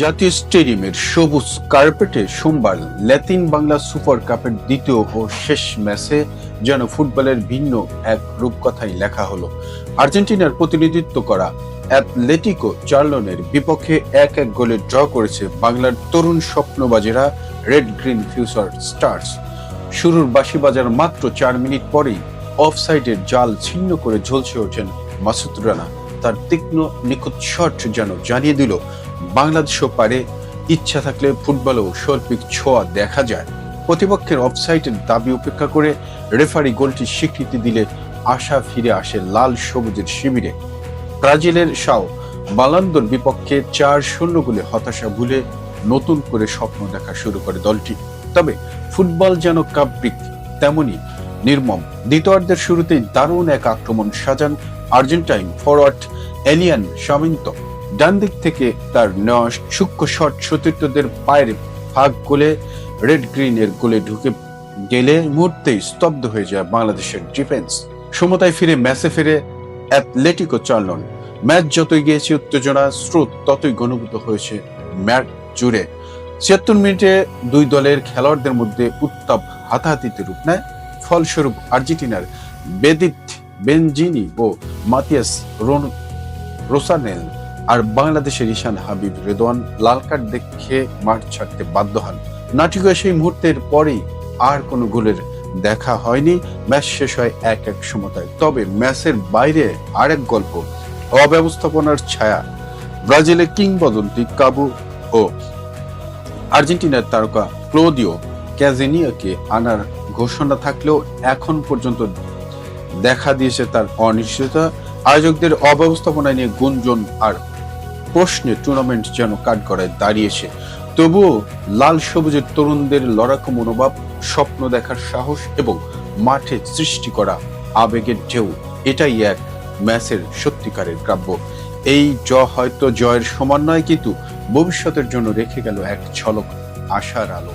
জাতীয় স্টেডিয়ামের সবুজ কার্পেটে সোমবার ল্যাতিন বাংলা সুপার কাপের দ্বিতীয় ও শেষ ম্যাচে যেন ফুটবলের ভিন্ন এক রূপকথাই লেখা হলো। আর্জেন্টিনার প্রতিনিধিত্ব করা অ্যাথলেটিকো চার্লনের বিপক্ষে এক এক গোলে ড্র করেছে বাংলার তরুণ স্বপ্নবাজেরা রেড গ্রিন ফিউচার স্টার্স। শুরুর বাসি বাজার মাত্র চার মিনিট পরেই অফসাইডের জাল ছিন্ন করে ঝলসে ওঠেন মাসুদ রানা। তার তীক্ষ্ণ, নিখুঁত শট যেন জানিয়ে দিল বাংলাদেশও পারে ইচ্ছা থাকলে ফুটবলেও শৈল্পিক ছোঁয়া দেখা যায়। প্রতিপক্ষের অফসাইডের দাবি উপেক্ষা করে রেফারি গোলটি স্বীকৃতি দিলে আশা ফিরে আসে লাল সবুজের শিবিরে। ব্রাজিলের সাও বালান্দোর বিপক্ষে চার শূন্য গোলে হতাশা ভুলে নতুন করে স্বপ্ন দেখা শুরু করে দলটি। তবে ফুটবল যেন কাব্যিক তেমনি নির্মম। দ্বিতীয়ার্ধের শুরুতেই দারুণ এক আক্রমণ সাজান আর্জেন্টাইন ফরওয়ার্ড এলিয়ান সামিন্ত ডান দিক থেকে তার নেওয়া সূক্ষ্ম শট সতীর্থদের পায়ের ফাঁক গোলে রেড গ্রিন এর গোলে ঢুকে গেলে মুহূর্তেই স্তব্ধ হয়ে যায় বাংলাদেশের ডিফেন্স। সমতায় ফিরে ম্যাচে ফিরে অ্যাথলেটিকো চার্লন ম্যাচ যতই গিয়েছে, উত্তেজনা, স্রোত ততই ঘনীভূত হয়েছে ম্যাচ জুড়ে। ছিয়াত্তর মিনিটে দুই দলের খেলোয়াড়দের মধ্যে উত্তাপ হাতাহাতিতে রূপ নেয়। ফলস্বরূপ আর্জেন্টিনার বেদিত বেনজিনি ও মাতিয়াস রোন রোসানেল আর বাংলাদেশের ঈশান হাবিব রেদওয়ান লাল কার্ড দেখে মাঠ ছাড়তে বাধ্য হন। নাটিকা সেই মুহূর্তের পরেই আর কোনো গোলের দেখা হয়নি। ম্যাচ শেষ হয় এক এক সমতায়। তবে ম্যাচের বাইরে আরেক গল্প, অব্যবস্থাপনার ছায়া, ব্রাজিলের কিংবদন্তি কাবু ও আর্জেন্টিনার তারকা ক্লোদিও ক্যাজেনিয়াকে আনার ঘোষণা থাকলেও এখন পর্যন্ত দেখা দিয়েছে তার অনিশ্চয়তা। আয়োজকদের অব্যবস্থাপনা নিয়ে গুঞ্জন আর প্রশ্নে টুর্নামেন্ট যেন কাঠগড়ায় দাঁড়িয়েছে। তবুও লাল সবুজের তরুণদের লড়াকু মনোভাব, স্বপ্ন দেখার সাহস এবং মাঠে সৃষ্টি করা আবেগের ঢেউ, এটাই এক ম্যাচের সত্যিকারের কাব্য। এই জ হয়তো জয়ের সমান নয়, কিন্তু ভবিষ্যতের জন্য রেখে গেল এক ঝলক আশার আলো।